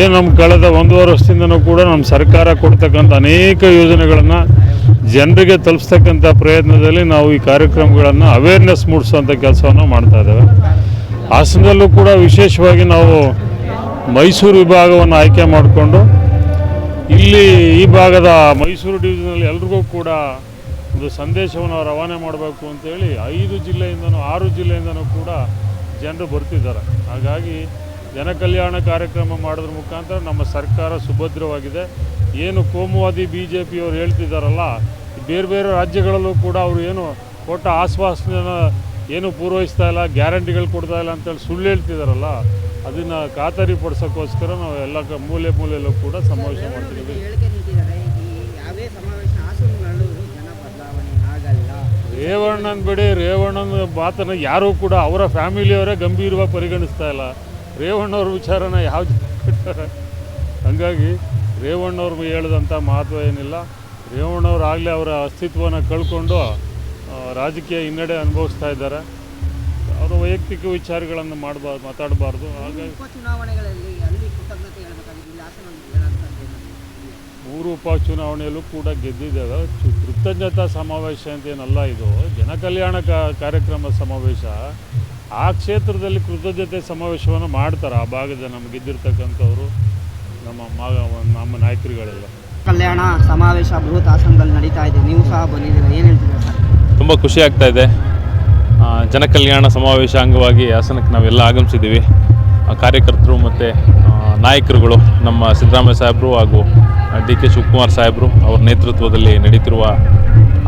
ಏನು ನಮ್ಮ ಕಳೆದ ಒಂದೂವರೆ ವರ್ಷದಿಂದನೂ ಕೂಡ ನಮ್ಮ ಸರ್ಕಾರ ಕೊಡ್ತಕ್ಕಂಥ ಅನೇಕ ಯೋಜನೆಗಳನ್ನು ಜನರಿಗೆ ತಲುಪಿಸ್ತಕ್ಕಂಥ ಪ್ರಯತ್ನದಲ್ಲಿ ನಾವು ಈ ಕಾರ್ಯಕ್ರಮಗಳನ್ನು ಅವೇರ್ನೆಸ್ ಮೂಡಿಸುವಂಥ ಕೆಲಸವನ್ನು ಮಾಡ್ತಾ ಇದ್ದೇವೆ. ಹಾಸನದಲ್ಲೂ ಕೂಡ ವಿಶೇಷವಾಗಿ ನಾವು ಮೈಸೂರು ವಿಭಾಗವನ್ನು ಆಯ್ಕೆ ಮಾಡಿಕೊಂಡು ಇಲ್ಲಿ ಈ ಭಾಗದ ಮೈಸೂರು ಡಿವಿಷನಲ್ಲಿ ಎಲ್ರಿಗೂ ಕೂಡ ಒಂದು ಸಂದೇಶವನ್ನು ರವಾನೆ ಮಾಡಬೇಕು ಅಂತೇಳಿ ಐದು ಜಿಲ್ಲೆಯಿಂದನೂ ಆರು ಜಿಲ್ಲೆಯಿಂದನೂ ಕೂಡ ಜನರು ಬರ್ತಿದ್ದಾರೆ. ಹಾಗಾಗಿ ಜನಕಲ್ಯಾಣ ಕಾರ್ಯಕ್ರಮ ಮಾಡೋದ್ರ ಮುಖಾಂತರ ನಮ್ಮ ಸರ್ಕಾರ ಸುಭದ್ರವಾಗಿದೆ. ಏನು ಕೋಮುವಾದಿ ಬಿ ಜೆ ಪಿಯವರು ಹೇಳ್ತಿದ್ದಾರಲ್ಲ ಬೇರೆ ಬೇರೆ ರಾಜ್ಯಗಳಲ್ಲೂ ಕೂಡ ಅವರು ಏನು ಕೊಟ್ಟ ಆಶ್ವಾಸನೆ ಏನು ಪೂರೈಸ್ತಾ ಇಲ್ಲ ಗ್ಯಾರಂಟಿಗಳು ಕೊಡ್ತಾ ಇಲ್ಲ ಅಂತೇಳಿ ಸುಳ್ಳು ಹೇಳ್ತಿದ್ದಾರಲ್ಲ ಅದನ್ನು ಖಾತರಿ ಪಡಿಸೋಕ್ಕೋಸ್ಕರ ನಾವು ಎಲ್ಲ ಮೂಲೆ ಮೂಲೆಯಲ್ಲೂ ಕೂಡ ಸಮಾವೇಶ ಮಾಡ್ತಿದ್ದೀವಿ. ರೇವಣ್ಣನ ಬಿಡಿ ರೇವಣ್ಣನ ಮಾತನ್ನು ಯಾರೂ ಕೂಡ ಅವರ ಫ್ಯಾಮಿಲಿಯವರೇ ಗಂಭೀರವಾಗಿ ಪರಿಗಣಿಸ್ತಾ ಇಲ್ಲ. ರೇವಣ್ಣವ್ರ ವಿಚಾರನ ಯಾವ ಹಂಗಾಗಿ ರೇವಣ್ಣವ್ರು ಹೇಳಿದಂಥ ಮಹತ್ವ ಏನಿಲ್ಲ. ರೇವಣ್ಣವ್ರು ಆಗಲೇ ಅವರ ಅಸ್ತಿತ್ವನ ಕಳ್ಕೊಂಡು ರಾಜಕೀಯ ಹಿನ್ನಡೆ ಅನುಭವಿಸ್ತಾ ಇದ್ದಾರೆ. ಅವರ ವೈಯಕ್ತಿಕ ವಿಚಾರಗಳನ್ನು ಮಾಡಬಾರ್ದು ಮಾತಾಡಬಾರ್ದು. ಹಾಗಾಗಿ ಮೂರು ಉಪಚುನಾವಣೆಯಲ್ಲೂ ಕೂಡ ಗೆದ್ದಿದ್ದಾರೆ ಕೃತಜ್ಞತಾ ಸಮಾವೇಶ ಅಂತ ಏನಲ್ಲ ಇದು. ಜನಕಲ್ಯಾಣ ಕಾ- ಕಾರ್ಯಕ್ರಮ ಸಮಾವೇಶ. ಆ ಕ್ಷೇತ್ರದಲ್ಲಿ ಕೃತಜ್ಞತೆ ಸಮಾವೇಶವನ್ನು ಮಾಡ್ತಾರೆ? ಆ ಭಾಗದ ನಮ್ಮ ಗೆದ್ದಿರ್ತಕ್ಕಂಥವ್ರು ನಮ್ಮ ಮಗ ನಮ್ಮ ನಾಯಕರುಗಳೆಲ್ಲ. ಕಲ್ಯಾಣ ಸಮಾವೇಶ ಬೃಹತ್ ಆಸನದಲ್ಲಿ ನಡೀತಾ ಇದೆ. ನೀವು ಸಹ ಬಂದಿದ್ದೀರಾ? ಏನು ಹೇಳ್ತೀರಾ ಸರ್? ತುಂಬ ಖುಷಿ ಆಗ್ತಾ ಇದೆ. ಜನಕಲ್ಯಾಣ ಸಮಾವೇಶ ಅಂಗವಾಗಿ ಹಾಸನಕ್ಕೆ ನಾವೆಲ್ಲ ಆಗಮಿಸಿದ್ದೀವಿ. ಕಾರ್ಯಕರ್ತರು ಮತ್ತು ನಾಯಕರುಗಳು ನಮ್ಮ ಸಿದ್ದರಾಮಯ್ಯ ಸಾಹೇಬರು ಹಾಗೂ ಡಿ ಕೆ ಶಿವಕುಮಾರ್ ಸಾಹೇಬರು ಅವರ ನೇತೃತ್ವದಲ್ಲಿ ನಡೀತಿರುವ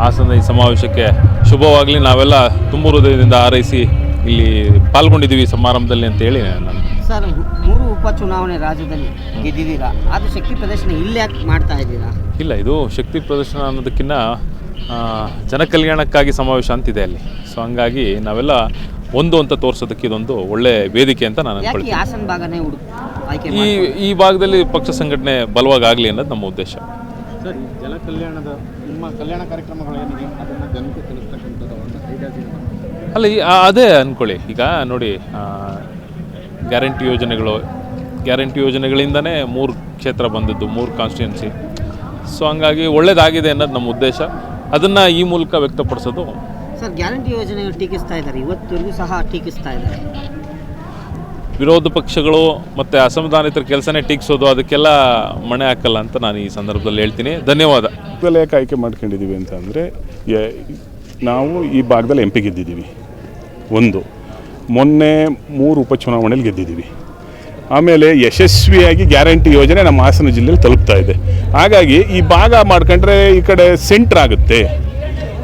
ಹಾಸನದ ಈ ಸಮಾವೇಶಕ್ಕೆ ಶುಭವಾಗಲಿ. ನಾವೆಲ್ಲ ತುಂಬ ಹೃದಯದಿಂದ ಹಾರೈಸಿ ಇಲ್ಲಿ ಪಾಲ್ಗೊಂಡಿದ್ದೀವಿ ಈ ಸಮಾರಂಭದಲ್ಲಿ ಅಂತೇಳಿ ನಾನು. ಸರ್ ಮೂರು ಉಪಚುನಾವಣೆ ರಾಜ್ಯದಲ್ಲಿ ಗೆದ್ದಿದ್ದೀರಾ? ಅದು ಶಕ್ತಿ ಪ್ರದರ್ಶನ ಇಲ್ಲಿ ಯಾಕೆ ಮಾಡ್ತಾ ಇದ್ದೀರಾ? ಇಲ್ಲ ಇದು ಶಕ್ತಿ ಪ್ರದರ್ಶನ ಅನ್ನೋದಕ್ಕಿಂತ ಜನಕಲ್ಯಾಣಕ್ಕಾಗಿ ಸಮಾವೇಶ ಅಂತಿದೆ ಅಲ್ಲಿ. ಸೊ ಹಂಗಾಗಿ ನಾವೆಲ್ಲ ಒಂದು ಅಂತ ತೋರಿಸೋದಕ್ಕೆ ಇದೊಂದು ಒಳ್ಳೆ ವೇದಿಕೆ ಅಂತ ನಾನು ಯಾಕೆ ಈ ಅನ್ಕೊಳ್ತೀನಿ. ಹಾಸನ ಭಾಗನೇ ಹುಡುಕ್ ಆಯ್ಕೆ ಈ ಈ ಭಾಗದಲ್ಲಿ ಪಕ್ಷ ಸಂಘಟನೆ ಬಲವಾಗಲಿ ಅನ್ನೋದು ನಮ್ಮ ಉದ್ದೇಶ. ಸರ್ ಜನಕಲ್ಯಾಣದ ಜನ ಕಲ್ಯಾಣದ ನಿಮ್ಮ ಕಲ್ಯಾಣ ಕಾರ್ಯಕ್ರಮಗಳೇನಿದೆ ಅದನ್ನು ಜನಕ್ಕೆ ತಿಳಿಸ್ತಕ್ಕಂಥದ್ದು ಒಂದು ಐಡಿಯಾಸ್ ಅಲ್ಲ ಅದೇ ಅಂದ್ಕೊಳ್ಳಿ ಈಗ ನೋಡಿ ಗ್ಯಾರಂಟಿ ಯೋಜನೆಗಳು ಗ್ಯಾರಂಟಿ ಯೋಜನೆಗಳಿಂದನೇ ಮೂರು ಕ್ಷೇತ್ರ ಬಂದಿದ್ದು ಮೂರು ಕಾನ್ಸ್ಟಿಟ್ಯೂನ್ಸಿ ಸೊ ಹಂಗಾಗಿ ಒಳ್ಳೇದಾಗಿದೆ ಅನ್ನೋದು ನಮ್ಮ ಉದ್ದೇಶ. ಅದನ್ನು ಈ ಮೂಲಕ ವ್ಯಕ್ತಪಡಿಸೋದು. ಸರ್ ಗ್ಯಾರಂಟಿ ಯೋಜನೆ ಟೀಕಿಸ್ತಾ ಇದ್ದಾರೆ. ಇವತ್ತಿಗೂ ಸಹ ಟೀಕಿಸ್ತಾ ಇದ್ದಾರೆ. ವಿರೋಧ ಪಕ್ಷಗಳು ಮತ್ತು ಅಸಮಾಧಾನಿತರ ಕೆಲಸನೇ ಟೀಕಿಸೋದು ಅದಕ್ಕೆಲ್ಲ ಮಣೆ ಹಾಕಲ್ಲ ಅಂತ ನಾನು ಈ ಸಂದರ್ಭದಲ್ಲಿ ಹೇಳ್ತೀನಿ. ಧನ್ಯವಾದ. ಆಯ್ಕೆ ಮಾಡ್ಕೊಂಡಿದ್ದೀವಿ ಅಂತ ಅಂದರೆ ನಾವು ಈ ಭಾಗದಲ್ಲಿ ಎಂ ಪಿ ಗೆದ್ದಿದ್ದೀವಿ. ಒಂದು. ಮೊನ್ನೆ ಮೂರು ಉಪಚುನಾವಣೆಯಲ್ಲಿ ಗೆದ್ದಿದ್ದೀವಿ. ಆಮೇಲೆ ಯಶಸ್ವಿಯಾಗಿ ಗ್ಯಾರಂಟಿ ಯೋಜನೆ ನಮ್ಮ ಹಾಸನ ಜಿಲ್ಲೆಯಲ್ಲಿ ತಲುಪ್ತಾ ಇದೆ. ಹಾಗಾಗಿ ಈ ಭಾಗ ಮಾಡ್ಕೊಂಡ್ರೆ ಈ ಕಡೆ ಸೆಂಟ್ರ್ ಆಗುತ್ತೆ.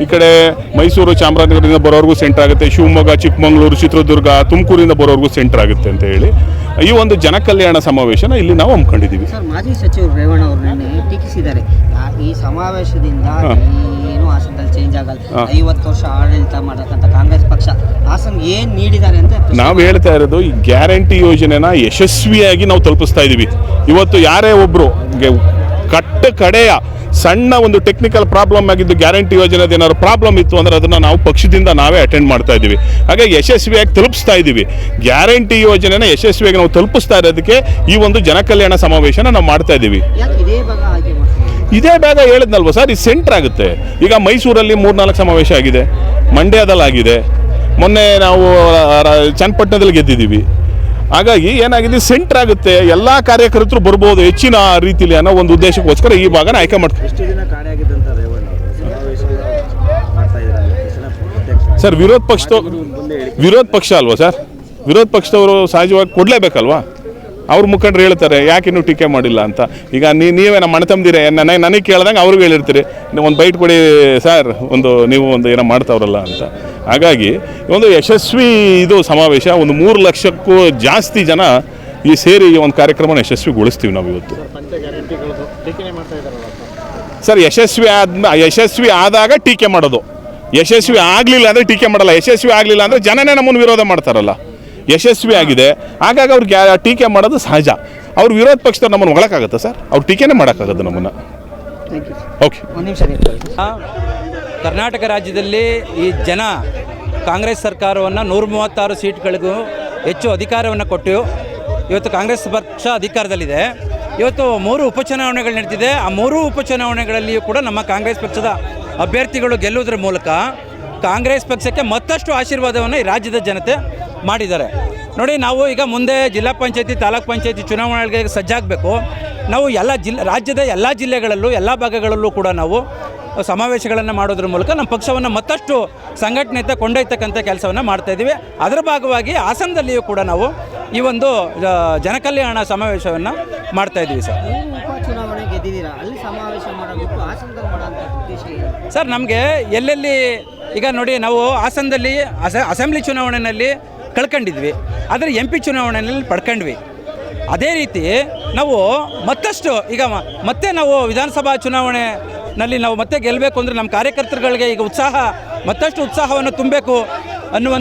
ಈ ಕಡೆ ಮೈಸೂರು ಚಾಮರಾಜನಗರದಿಂದ ಬರೋರ್ಗೂ ಸೆಂಟ್ರ್ ಆಗುತ್ತೆ. ಶಿವಮೊಗ್ಗ ಚಿಕ್ಕಮಗಳೂರು ಚಿತ್ರದುರ್ಗ ತುಮಕೂರಿಂದ ಬರೋರ್ಗೂ ಸೆಂಟ್ರ್ ಆಗುತ್ತೆ ಅಂತ ಹೇಳಿ ಈ ಒಂದು ಜನಕಲ್ಯಾಣ ಸಮಾವೇಶನ ಇಲ್ಲಿ ನಾವು ಹಮ್ಮಿಕೊಂಡಿದ್ದೀವಿ. ಸರ್ ಮಾಜಿ ಸಚಿವ ರೇವಣ್ಣ ಅವರು ಟೀಕಿಸಿದ್ದಾರೆ. ಈ ಸಮಾವೇಶದಿಂದ ಹಾಸನದಲ್ಲಿ ಚೇಂಜ್ ಆಗಲ್ಲ. ಐವತ್ತು ವರ್ಷ ಆಡಳಿತ ಮಾಡತಕ್ಕಂತ ಕಾಂಗ್ರೆಸ್ ಪಕ್ಷ ಹಾಸನ್ ಏನ್ ನೀಡಿದ್ದಾರೆ ಅಂತ ನಾವು ಹೇಳ್ತಾ ಇರೋದು ಈ ಗ್ಯಾರಂಟಿ ಯೋಜನೆನ ಯಶಸ್ವಿಯಾಗಿ ನಾವು ತಲುಪಿಸ್ತಾ ಇದೀವಿ. ಇವತ್ತು ಯಾರೇ ಒಬ್ರು ಕಟ್ಟ ಕಡೆಯ ಸಣ್ಣ ಒಂದು ಟೆಕ್ನಿಕಲ್ ಪ್ರಾಬ್ಲಮ್ ಆಗಿದ್ದು ಗ್ಯಾರಂಟಿ ಯೋಜನೆದ ಏನಾದ್ರು ಪ್ರಾಬ್ಲಮ್ ಇತ್ತು ಅಂದ್ರೆ ಅದನ್ನು ನಾವು ಪಕ್ಷದಿಂದ ನಾವೇ ಅಟೆಂಡ್ ಮಾಡ್ತಾ ಇದ್ದೀವಿ ಹಾಗೆ ಯಶಸ್ವಿಯಾಗಿ ತಲುಪಿಸ್ತಾ ಇದ್ದೀವಿ ಗ್ಯಾರಂಟಿ ಯೋಜನೆನ ಯಶಸ್ವಿಯಾಗಿ ನಾವು ತಲುಪಿಸ್ತಾ ಇರೋದಕ್ಕೆ ಈ ಒಂದು ಜನಕಲ್ಯಾಣ ಸಮಾವೇಶನ ನಾವು ಮಾಡ್ತಾ ಇದ್ದೀವಿ ಇದೇ ಬೇಗ ಹೇಳಿದ್ನಲ್ವ ಸರ್? ಇದು ಸೆಂಟ್ರ್ ಆಗುತ್ತೆ. ಈಗ ಮೈಸೂರಲ್ಲಿ ಮೂರ್ನಾಲ್ಕು ಸಮಾವೇಶ ಆಗಿದೆ. ಮಂಡ್ಯದಲ್ಲಾಗಿದೆ. ಮೊನ್ನೆ ನಾವು ಚನ್ನಪಟ್ಟಣದಲ್ಲಿ ಗೆದ್ದಿದ್ದೀವಿ. ಹಾಗಾಗಿ ಏನಾಗಿದೆ? ಸೆಂಟ್ರ್ ಆಗುತ್ತೆ. ಎಲ್ಲ ಕಾರ್ಯಕರ್ತರು ಬರ್ಬೋದು ಹೆಚ್ಚಿನ ರೀತಿಲಿ ಅನ್ನೋ ಒಂದು ಉದ್ದೇಶಕ್ಕೋಸ್ಕರ ಈ ಭಾಗನ ಆಯ್ಕೆ ಮಾಡ್ತೀವಿ ಸರ್ ವಿರೋಧ ಪಕ್ಷದ ವಿರೋಧ ಪಕ್ಷ ಅಲ್ವಾ ಸರ್? ವಿರೋಧ ಪಕ್ಷದವರು ಸಹಜವಾಗಿ ಕೊಡಲೇಬೇಕಲ್ವಾ? ಅವ್ರ ಮುಖಂಡರು ಹೇಳ್ತಾರೆ, ಯಾಕೆ ಇನ್ನೂ ಟೀಕೆ ಮಾಡಿಲ್ಲ ಅಂತ? ಈಗ ನೀ ನಮ್ಮ ಅಣ್ಣ ತಮ್ಮದಿರೇ ನನಗೆ ನನಗೆ ಕೇಳ್ದಂಗೆ ಅವ್ರಿಗೂ ಹೇಳಿರ್ತೀರಿ. ನೀವು ಒಂದು ಬೈಟ್ ಕೊಡಿ ಸರ್ ಒಂದು ನೀವು ಒಂದು ಏನೋ ಮಾಡ್ತಾವ್ರಲ್ಲ ಅಂತ. ಹಾಗಾಗಿ ಒಂದು ಯಶಸ್ವಿ ಇದು ಸಮಾವೇಶ, ಒಂದು ಮೂರು ಲಕ್ಷಕ್ಕೂ ಜಾಸ್ತಿ ಜನ ಈ ಸೇರಿ ಈ ಒಂದು ಕಾರ್ಯಕ್ರಮನ ಯಶಸ್ವಿಗೊಳಿಸ್ತೀವಿ ನಾವು ಇವತ್ತು. ಸರ್ ಯಶಸ್ವಿ ಆದ, ಯಶಸ್ವಿ ಆದಾಗ ಟೀಕೆ ಮಾಡೋದು. ಯಶಸ್ವಿ ಆಗಲಿಲ್ಲ ಅಂದರೆ ಟೀಕೆ ಮಾಡಲ್ಲ, ಯಶಸ್ವಿ ಆಗಲಿಲ್ಲ ಅಂದರೆ ಜನನೇ ನಮ್ಮನ್ನು ವಿರೋಧ ಮಾಡ್ತಾರಲ್ಲ. ಯಶಸ್ವಿ ಆಗಿದೆ ಹಾಗಾಗಿ ಅವ್ರಿಗೆ ಟೀಕೆ ಮಾಡೋದು ಸಹಜ. ಅವ್ರ ವಿರೋಧ ಪಕ್ಷದವ್ರು ನಮ್ಮನ್ನು ಒಳಕಾಗುತ್ತೆ ಸರ್? ಅವ್ರು ಟೀಕೆನೇ ಮಾಡೋಕ್ಕಾಗುತ್ತೆ ನಮ್ಮನ್ನು? ಥ್ಯಾಂಕ್ ಯು ಓಕೆ ಒಂದು ನಿಮಿಷ ರೀ. ಕರ್ನಾಟಕ ರಾಜ್ಯದಲ್ಲಿ ಈ ಜನ ಕಾಂಗ್ರೆಸ್ ಸರ್ಕಾರವನ್ನು ನೂರ ಮೂವತ್ತಾರು ಸೀಟ್ಗಳಿಗೂ ಹೆಚ್ಚು ಅಧಿಕಾರವನ್ನು ಕೊಟ್ಟು ಇವತ್ತು ಕಾಂಗ್ರೆಸ್ ಪಕ್ಷ ಅಧಿಕಾರದಲ್ಲಿದೆ. ಇವತ್ತು ಮೂರು ಉಪಚುನಾವಣೆಗಳು ನಡೀತಿದೆ. ಆ ಮೂರು ಉಪಚುನಾವಣೆಗಳಲ್ಲಿಯೂ ಕೂಡ ನಮ್ಮ ಕಾಂಗ್ರೆಸ್ ಪಕ್ಷದ ಅಭ್ಯರ್ಥಿಗಳು ಗೆಲ್ಲುವುದರ ಮೂಲಕ ಕಾಂಗ್ರೆಸ್ ಪಕ್ಷಕ್ಕೆ ಮತ್ತಷ್ಟು ಆಶೀರ್ವಾದವನ್ನು ಈ ರಾಜ್ಯದ ಜನತೆ ಮಾಡಿದ್ದಾರೆ. ನೋಡಿ ನಾವು ಈಗ ಮುಂದೆ ಜಿಲ್ಲಾ ಪಂಚಾಯತಿ ತಾಲೂಕ್ ಪಂಚಾಯತಿ ಚುನಾವಣೆಗೆ ಸಜ್ಜಾಗಬೇಕು. ನಾವು ಎಲ್ಲ ಜಿಲ್ಲೆ ರಾಜ್ಯದ ಎಲ್ಲ ಜಿಲ್ಲೆಗಳಲ್ಲೂ ಎಲ್ಲ ಭಾಗಗಳಲ್ಲೂ ಕೂಡ ನಾವು ಸಮಾವೇಶಗಳನ್ನು ಮಾಡೋದ್ರ ಮೂಲಕ ನಮ್ಮ ಪಕ್ಷವನ್ನು ಮತ್ತಷ್ಟು ಸಂಘಟನೆಯತ್ತ ಕೊಂಡೊಯ್ತಕ್ಕಂಥ ಕೆಲಸವನ್ನು ಮಾಡ್ತಾ ಇದ್ದೀವಿ ಅದರ ಭಾಗವಾಗಿ ಹಾಸನದಲ್ಲಿಯೂ ಕೂಡ ನಾವು ಈ ಒಂದು ಜನಕಲ್ಯಾಣ ಸಮಾವೇಶವನ್ನು ಮಾಡ್ತಾ ಇದ್ದೀವಿ ಸರ್. ಸರ್ ನಮಗೆ ಎಲ್ಲೆಲ್ಲಿ ಈಗ ನೋಡಿ ನಾವು ಹಾಸನದಲ್ಲಿ ಅಸ ಅಸೆಂಬ್ಲಿ ಚುನಾವಣೆಯಲ್ಲಿ ಕಳ್ಕೊಂಡಿದ್ವಿ. ಆದರೆ ಎಂ ಪಿ ಚುನಾವಣೆಯಲ್ಲಿ ಪಡ್ಕೊಂಡ್ವಿ. ಅದೇ ರೀತಿ ನಾವು ಮತ್ತಷ್ಟು ಈಗ ಮತ್ತೆ ನಾವು ವಿಧಾನಸಭಾ ಚುನಾವಣೆನಲ್ಲಿ ನಾವು ಮತ್ತೆ ಗೆಲ್ಲಬೇಕು ಅಂದರೆ ನಮ್ಮ ಕಾರ್ಯಕರ್ತರುಗಳಿಗೆ ಈಗ ಉತ್ಸಾಹ, ಮತ್ತಷ್ಟು ಉತ್ಸಾಹವನ್ನು ತುಂಬಬೇಕು ಅನ್ನುವ